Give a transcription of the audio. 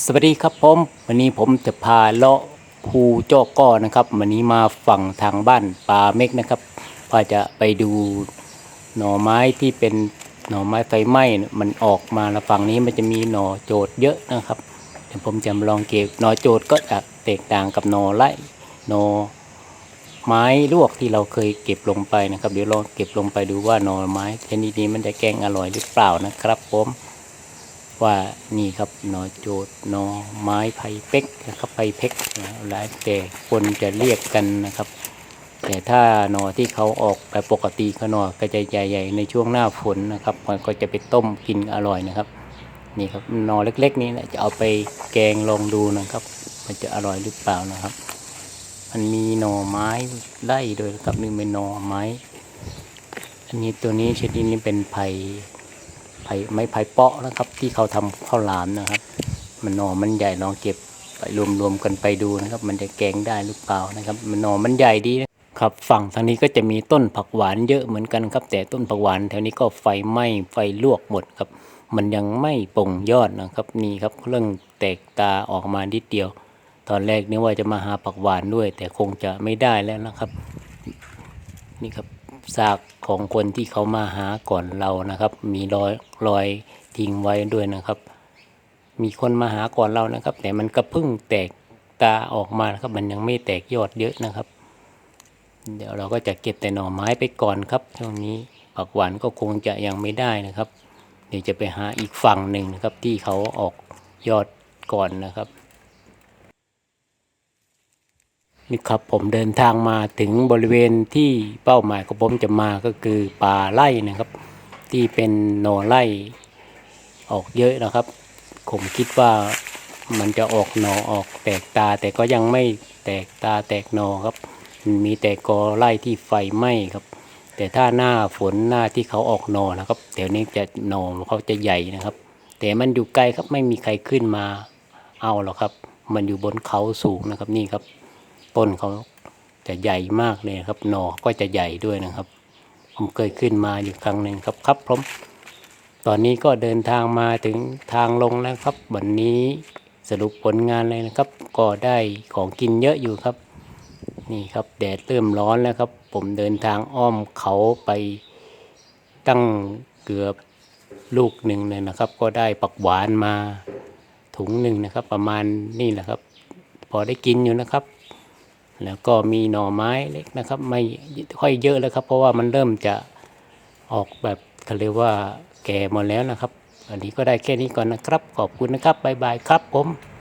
สวัสดีครับผมวันนี้ผมจะพาเลาะภูเจาะก้อนะครับ วันนี้มาฝั่งทางบ้านป่าเมกนะครับว่าจะไปดูหน่อไม้ที่เป็นหน่อไม้ไฟไหม้มันออกมาแล้วฝั่งนี้มันจะมีหน่อโจดเยอะนะครับเดี๋ยวผมจะมาลองเก็บหน่อโจดก็จะแตกต่างกับหน่อไร่หน่อไม้ลวกที่เราเคยเก็บลงไปนะครับ เดี๋ยวลองเก็บลงไปดูว่าหน่อไม้ชนิดนี้มันจะแกงอร่อยหรือเปล่านะครับผม ว่านี่ครับหนอโจดหนอไม้ไผ่เป็กนะครับไผ่เป็กนะหลายแต่คนจะเรียกกันนะครับ แต่ถ้าหนอที่เขาออกแบบปกติเขาหนอก็จะใหญ่ๆในช่วงหน้าฝนนะครับมันก็จะไปต้มกินอร่อยนะครับนี่ครับหนอเล็ก ๆ นี้แหละจะเอาไปแกงลองดูนะครับ มันจะอร่อยหรือเปล่านะครับ มันมีหน่อไม้ไล่โดวยนะครับนี่เป็นหน่อไม้ อันนี้ตัวนี้ชนิดนี้เป็นไผ่ ไผ่ไม้ไผ่เปาะนะครับ ที่เขาทำข้าวหลามนะครับ มันหน่อมันใหญ่ลองเก็บไปรวมๆกันไปดูนะครับ มันจะแกงได้หรือเปล่านะครับ มันหน่อมันใหญ่ดีนะครับ ฝั่งทางนี้ก็จะมีต้นผักหวานเยอะเหมือนกันครับ แต่ต้นผักหวานแถวนี้ก็ไฟไหม้ไฟลวกหมดครับ มันยังไม่ป่งยอดนะครับนี่ครับเรื่องแตกตาออกมานิดเดียว ตอนแรกนึกว่าจะมาหาผักหวานด้วย แต่คงจะไม่ได้แล้วนะครับ นี่ครับ ซากของคนที่เขามาหาก่อนเรานะครับ มีรอยรอยทิ้งไว้ด้วยนะครับ มีคนมาหาก่อนเรานะครับ แต่มันก็เพิ่งแตกตาออกมานะครับ มันยังไม่แตกยอดเยอะนะครับ เดี๋ยวเราก็จะเก็บแต่หน่อไม้ไปก่อนครับช่วงนี้ผักหวานก็คงจะยังไม่ได้นะครับ เดี๋ยวจะไปหาอีกฝั่งหนึ่งนะครับที่เขาออกยอดก่อนนะครับ นี่ครับผมเดินทางมาถึงบริเวณที่เป้าหมายของผมจะมาก็คือป่าไร่นะครับ ที่เป็นหน่อไร่ออกเยอะนะครับ ผมคิดว่ามันจะออกหน่อออกแตกตาแต่ก็ยังไม่แตกตาแตกหน่อครับมันมีแต่กอไร่ที่ไฟไหม้ครับ แต่ถ้าหน้าฝนหน้าที่เขาออกหน่อนะครับเดี๋ยวนี้จะหน่อเขาจะใหญ่นะครับ แต่มันอยู่ไกลครับไม่มีใครขึ้นมาเอาหรอกครับ มันอยู่บนเขาสูงนะครับนี่ครับ ต้นเขาจะใหญ่มากเลยครับ หน่อก็จะใหญ่ด้วยนะครับ ผมเคยขึ้นมาอยู่ครั้งหนึ่งครับครับผมตอนนี้ก็เดินทางมาถึงทางลงแล้วครับ วันนี้สรุปผลงานเลยนะครับ ก็ได้ของกินเยอะอยู่ครับ นี่ครับแดดเริ่มร้อนแล้วครับ ผมเดินทางอ้อมเขาไปตั้งเกือบลูกหนึ่งเลยนะครับ ก็ได้ปักหวานมาถุงหนึ่งนะครับ ประมาณนี่แหละครับ พอได้กินอยู่นะครับ แล้วก็มีหน่อไม้เล็กนะครับ ไม่ค่อยเยอะแล้วครับ เพราะว่ามันเริ่มจะออกแบบเขาเรียกว่าแก่หมดแล้วนะครับ อันนี้ก็ได้แค่นี้ก่อนนะครับ ขอบคุณนะครับ บ๊ายบายครับผม